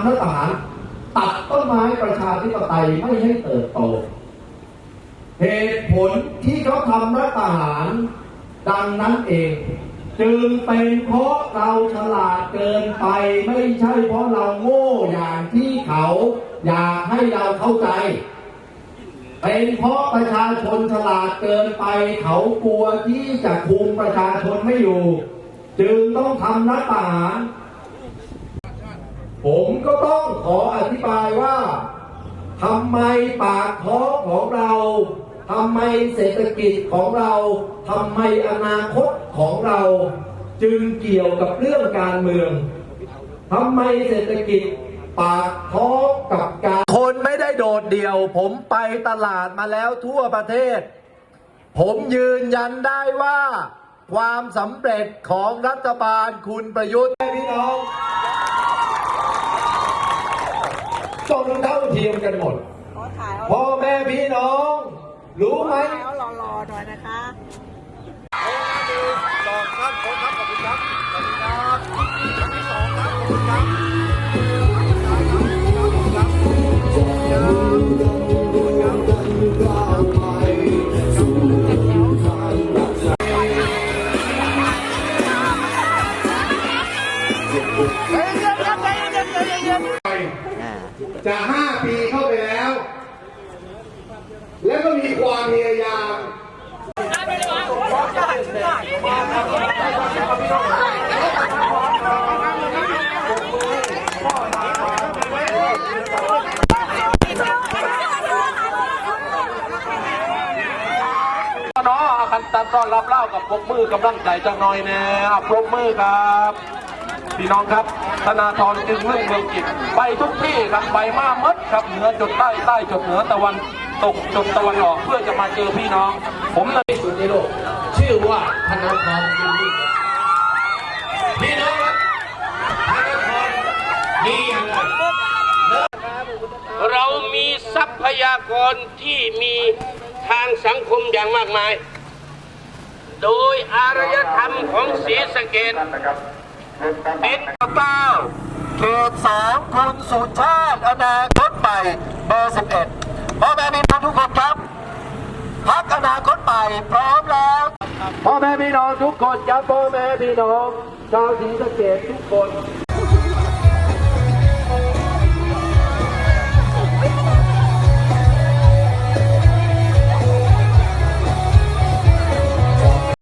ำรัฐประหารตัดต้นไม้ประชาธิปไตยไม่ให้เติบโต เหตุผลที่เขาทำรัฐประหารดังนั้นเอง จึงเป็นเพราะเราฉลาดเกินไปไม่ใช่เพราะเราโง่อย่างที่เขาอยากให้เราเข้าใจ เป็นเพราะประชาชนฉลาดเกินไป เขากลัวที่จะคุมประชาชนไม่อยู่ จึงต้องทำรัฐประหาร ผมก็ต้องขออธิบายว่าทำไมปากท้องของเราทำไมเศรษฐกิจของเราทำไมอนาคตของเราจึงเกี่ยวกับเรื่องการเมืองทำไมเศรษฐกิจปากท้องกับการ คนไม่ได้โดดเดี่ยว ผมไปตลาดมาแล้วทั่วประเทศ ผมยืนยันได้ว่า ความสำเร็จของรัฐบาลคุณประยุทธ์พี่น้อง จนเท่าเทียมกันหมดขอถ่ายเอาพ่อแม่พี่น้อง รู้ไหมถ่ายเอาหล่อๆหน่อยนะคะสองครับขอบคุณครับขอบคุณครับขอบคุณครับที่สองครับขอบคุณครับ จะห้าปีเข้าไปแล้ว แล้วก็มีความพยายามเนาะอาคันตันต้อนรับเล่ากับปรบมือกำลังใจจังหน่อยแน่อะปรบมือครับ พี่น้องครับ ธนาธรจึงเรื่องเมืองจิตไปทุกที่ครับไปมากมดครับเหนือจดใต้ใต้จดเหนือตะวันตกจดตะวันออกเพื่อจะมาเจอพี่น้อง ผมในสุดในโลกชื่อว่าธนาธรจึงรุ่งพี่น้องธนาธรนี่ยังไงเรามีทรัพยากรที่มีทางสังคมอย่างมากมาย โดยอารยธรรมของศรีสะเกด เป็นเก้าเขตสามคุณสุชาติอนาคตใหม่เบอร์สิบเอ็ดพ่อแม่พี่น้องทุกคนครับพักอนาคตใหม่พร้อมแล้วพ่อแม่พี่น้องทุกคนครับพ่อแม่พี่น้องชาวศรีสะเกดทุกคน